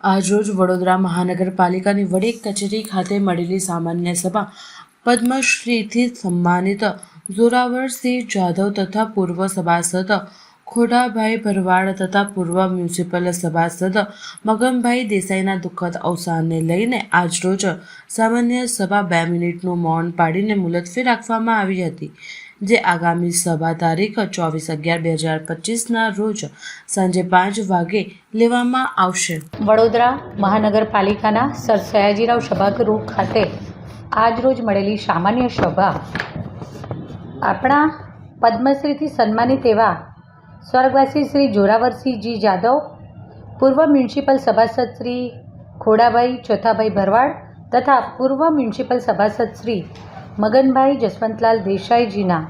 આજરોજ વડોદરા મહાનગરપાલિકાની વડી કચેરી ખાતે મળેલી સામાન્ય સભા પદ્મશ્રીથી સન્માનિત જોરાવરસિંહ જાધવ તથા પૂર્વ સભાસદ ખોડાભાઈ ભરવાડ તથા પૂર્વ મ્યુનિસિપલ સભાસદ મગનભાઈ દેસાઈના દુઃખદ અવસાનને લઈને આજરોજ સામાન્ય સભા બે મિનિટનું મૌન પાડીને મુલતવી રાખવામાં આવી હતી, જે આગામી સભા તારીખ ચોવીસ અગિયાર બે હજાર પચીસના રોજ સાંજે પાંચ વાગે લેવામાં આવશે. વડોદરા મહાનગરપાલિકાના સર સયાજીરાવ સભાગૃહ ખાતે આજરોજ મળેલી સામાન્ય સભા આપણા પદ્મશ્રીથી સન્માનિત એવા સ્વર્ગવાસી શ્રી જોરાવરસિંહજી જાદવ, પૂર્વ મ્યુનિસિપલ સભાસદ શ્રી ખોડાભાઈ ચોથાભાઈ ભરવાડ તથા પૂર્વ મ્યુનિસિપલ સભાસદ શ્રી મગનભાઈ જસવંતલાલ દેસાઈજીના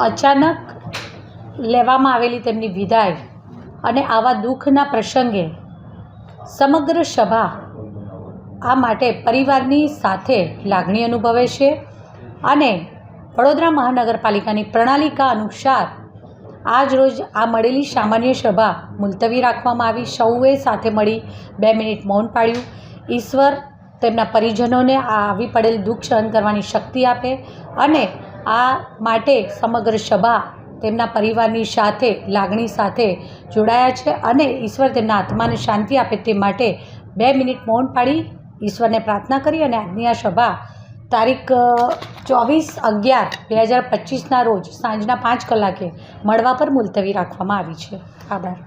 અચાનક લેવામાં આવેલી તેમની વિદાય અને આવા દુઃખના પ્રસંગે સમગ્ર સભા આ માટે પરિવારની સાથે લાગણી અનુભવે છે અને વડોદરા મહાનગરપાલિકાની પ્રણાલિકા અનુસાર આજ રોજ આ મળેલી સામાન્ય સભા મુલતવી રાખવામાં આવી. સૌએ સાથે મળી બે મિનિટ મૌન પાડ્યું ઈશ્વર તેમના પરિજનોને આ આવી પડેલ દુઃખ સહન કરવાની શક્તિ આપે અને આ માટે સમગ્ર સભા તેમના પરિવારની સાથે, લાગણી સાથે જોડાયા છે અને ઈશ્વર તેમના આત્માને શાંતિ આપે તે માટે બે મિનિટ મૌન પાડી ઈશ્વરને પ્રાર્થના કરી અને આજની આ સભા તારીખ ચોવીસ અગિયાર બે હજાર પચીસના રોજ સાંજના પાંચ કલાકે મળવા પર મુલતવી રાખવામાં આવી છે. આભાર.